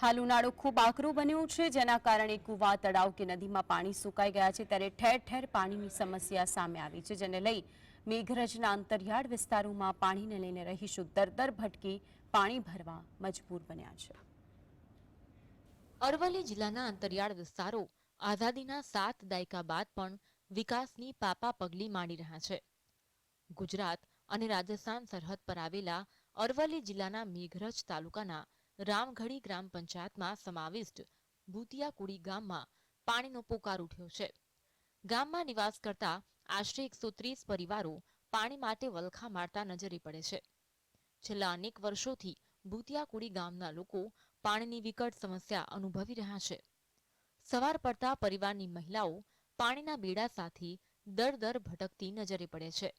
હાલ ઉનાળો ખૂબ આકરો બન્યો છે, જેના કારણે કુવા, તળાવ કે નદીમાં પાણી સુકાઈ ગયા છે. ત્યારે ઠેર ઠેર પાણીની સમસ્યા સામે આવી છે, જેને લઈ મેઘરજના અંતરિયાળ વિસ્તારોમાં પાણીને લઈને રહીશો દરદર ભટકી પાણી ભરવા મજબૂર બન્યા છે. અરવલ્લી જિલ્લાના અંતરિયાળ વિસ્તારો આઝાદીના સાત દાયકા બાદ પણ વિકાસની પાપા પગલી માંડી રહ્યા છે. ગુજરાત અને રાજસ્થાન સરહદ પર આવેલા અરવલ્લી જિલ્લાના મેઘરજ તાલુકાના રામગઢી ગ્રામ પંચાયતમાં સમાવિષ્ટ ભૂતિયાકુડી ગામમાં પાણીનો પોકાર ઉઠ્યો છે. ગામમાં નિવાસ કરતા આશરે એકસો ત્રીસ પરિવારો પાણી માટે વલખા મારતા નજરે પડે છે. છેલ્લા અનેક વર્ષોથી ભૂતિયાકુડી ગામના લોકો પાણીની વિકટ સમસ્યા અનુભવી રહ્યા છે. સવાર પડતા પરિવારની મહિલાઓ પાણીના બેડા સાથે દર દર ભટકતી નજરે પડે છે.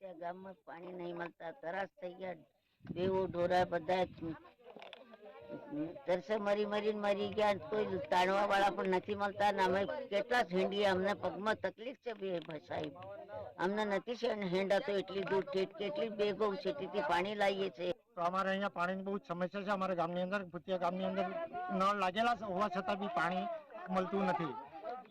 ગામમાં પાણી નહીં મળતા તરાસ થઈ ગયા બેવો ઢોરા બધા તરસે મરી મરીને મરી ગયા કોઈ તાણવા વાળા પણ નથી મળતા ને અમે કેટલા હેંડીએ અમને પગમાં તકલીફ છે બે સાહેબ. અમને નથી છે અને હેંડા તો એટલી દૂર કેટલી બેગો છે તેથી પાણી લાવીએ છીએ તો અમારે અહીંયા પાણીની બહુ સમસ્યા છે. અમારા ગામની અંદર, ભૂતિયા ગામની અંદર નળ લાગેલા હોવા છતાં બી પાણી મળતું નથી.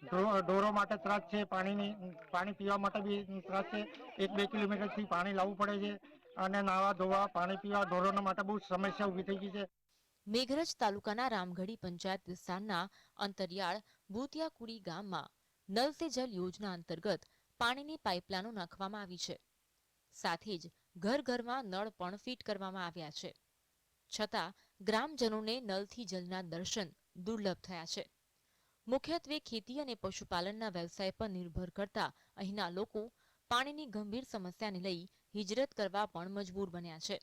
ઢોરો માટે ત્રાસ છે, પાણીની, પાણી પીવા માટે બી ત્રાસ છે. એક બે કિલોમીટરથી પાણી લાવવું પડે છે. અને નાવા ધોવા, પાણી પીવા, ઢોરોના માટે બહુ સમસ્યા ઊભી થઈ ગઈ છે. મેઘરજ તાલુકાના રામગઢી પંચાયત વિસ્તારના અંતરિયાળ ભૂતિયાકુડી ગામમાં નલ સે જલ યોજના અંતર્ગત પાણીની પાઇપલાઇનો નાખવામાં આવી છે. સાથે જ ઘર ઘરમાં નળ પણ ફિટ કરવામાં આવ્યા છે. છતાં ગ્રામજનોને નલથી જલના દર્શન દુર્લભ થયા છે. મુખ્યત્વે ખેતી અને પશુપાલનના વ્યવસાય પર નિર્ભર કરતા અહીંના લોકો પાણીની ગંભીર સમસ્યાને લઈ હિજરત કરવા પણ મજબૂર બન્યા છે.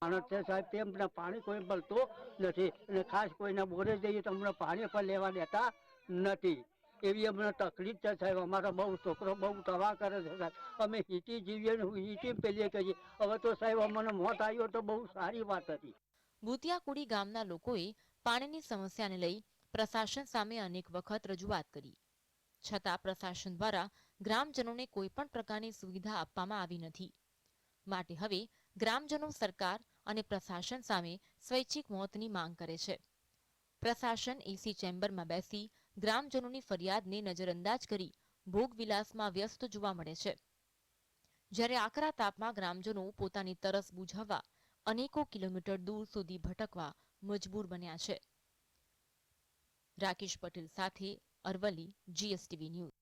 સાહેબ, તે પાણી કોઈ મળતું નથી અને ખાસ કોઈને બોરે જઈએ તો અમને પાણી પણ લેવા દેતા નથી. એવી અમને તકલીફ છે સાહેબ, અમારો બહુ છોકરો બહુ તવા કરે છે સાહેબ. અમે હીટી જીવીએ ને હીટી પેલીએ કહીએ. હવે તો સાહેબ, અમને મોત આવ્યો તો બહુ સારી વાત હતી. ભૂતિયાકુડી ગામના લોકોએ પાણીની સમસ્યાને લઈ પ્રશાસન સામે અનેક વખત રજૂઆત કરી. છતાં પ્રશાસન દ્વારા ગ્રામજનોને કોઈ પણ પ્રકારની સુવિધા આપવામાં આવી નથી. માટે હવે ગ્રામજનો સરકાર અને પ્રશાસન સામે સ્વૈચ્છિક મોતની માંગ કરે છે. પ્રશાસન એસી ચેમ્બરમાં બેસી ગ્રામજનોની ફરિયાદને નજરઅંદાજ કરી ભોગવિલાસમાં વ્યસ્ત જોવા મળે છે. જ્યારે આકરા તાપમાં ગ્રામજનો પોતાની તરસ બુઝાવવા અનેકો કિલોમીટર દૂર સુધી ભટકવા મજબૂર બન્યા છે. રાકેશ પટેલ સાથે અરવલ્લી જીએસટીવી ન્યૂઝ